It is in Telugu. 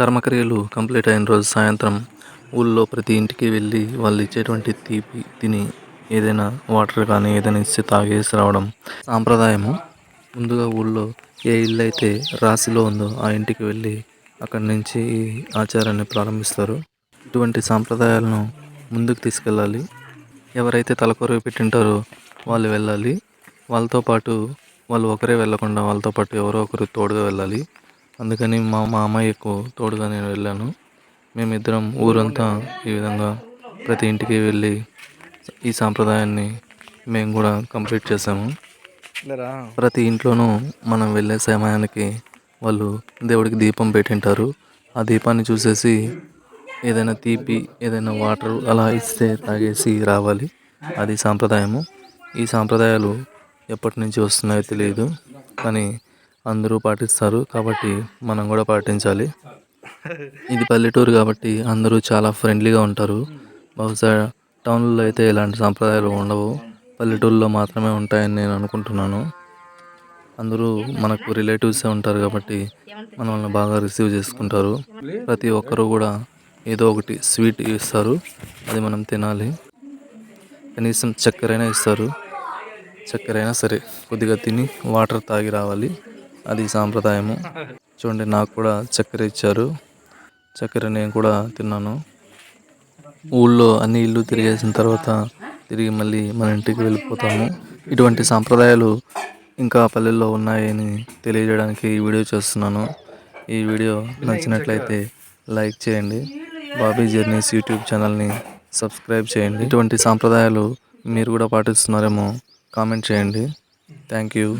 కర్మక్రియలు కంప్లీట్ అయిన రోజు సాయంత్రం ఊళ్ళో ప్రతి ఇంటికి వెళ్ళి వాళ్ళు ఇచ్చేటువంటి తీపి తిని ఏదైనా వాటర్ కానీ ఏదైనా ఇస్తే తాగేసి రావడం. సాంప్రదాయము. ముందుగా ఊళ్ళో ఏ ఇల్లు అయితే రాశిలో ఉందో ఆ ఇంటికి వెళ్ళి అక్కడి నుంచి ఈ ఆచారాన్ని ప్రారంభిస్తారు. ఇటువంటి సాంప్రదాయాలను ముందుకు తీసుకెళ్ళాలి. ఎవరైతే తలకొరవ పెట్టింటారో వాళ్ళు వెళ్ళాలి. వాళ్ళతో పాటు వాళ్ళు ఒకరే వెళ్ళకుండా వాళ్ళతో పాటు ఎవరో ఒకరు తోడుగా వెళ్ళాలి. అందుకని మా మామయ్యకు తోడుగా నేను వెళ్ళాను. మేమిద్దరం ఊరంతా ఈ విధంగా ప్రతి ఇంటికి వెళ్ళి ఈ సాంప్రదాయాన్ని మేము కూడా కంప్లీట్ చేసాము ప్రతి ఇంట్లోనూ మనం వెళ్ళే సమయానికి వాళ్ళు దేవుడికి దీపం పెట్టింటారు. ఆ దీపాన్ని చూసేసి ఏదైనా తీపి ఏదైనా వాటర్ అలా ఇస్తే తాగేసి రావాలి. అది సాంప్రదాయము. ఈ సాంప్రదాయాలు ఎప్పటి నుంచి వస్తున్నాయో తెలియదు. కానీ అందరూ పాటిస్తారు కాబట్టి మనం కూడా పాటించాలి. ఇది పల్లెటూరు కాబట్టి అందరూ చాలా ఫ్రెండ్లీగా ఉంటారు. బహుశా టౌన్లో అయితే ఇలాంటి సాంప్రదాయాలు ఉండవు. పల్లెటూరులో మాత్రమే ఉంటాయని నేను అనుకుంటున్నాను. అందరూ మనకు రిలేటివ్సే ఉంటారు కాబట్టి మనల్ని బాగా రిసీవ్ చేసుకుంటారు. ప్రతి ఒక్కరూ కూడా ఏదో ఒకటి స్వీట్ ఇస్తారు. అది మనం తినాలి. కనీసం చక్కెరైనా అయినా ఇస్తారు. చక్కెరైనా అయినా సరే కొద్దిగా తిని వాటర్ తాగి రావాలి. అది సాంప్రదాయము. చూడండి నాకు కూడా చక్కెర ఇచ్చారు. చక్కెర నేను కూడా తిన్నాను. ఊళ్ళో అన్ని ఇల్లు తిరిగేసిన తర్వాత తిరిగి మళ్ళీ మన ఇంటికి వెళ్ళిపోతాము. ఇటువంటి సాంప్రదాయాలు ఇంకా పల్లెల్లో ఉన్నాయని తెలియజేయడానికి ఈ వీడియో చేస్తున్నాను. ఈ వీడియో నచ్చినట్లయితే లైక్ చేయండి. బాబీ జర్నీస్ యూట్యూబ్ ఛానల్ని సబ్స్క్రైబ్ చేయండి. ఇటువంటి సాంప్రదాయాలు మీరు కూడా పాటిస్తున్నారేమో కామెంట్ చేయండి. Thank you.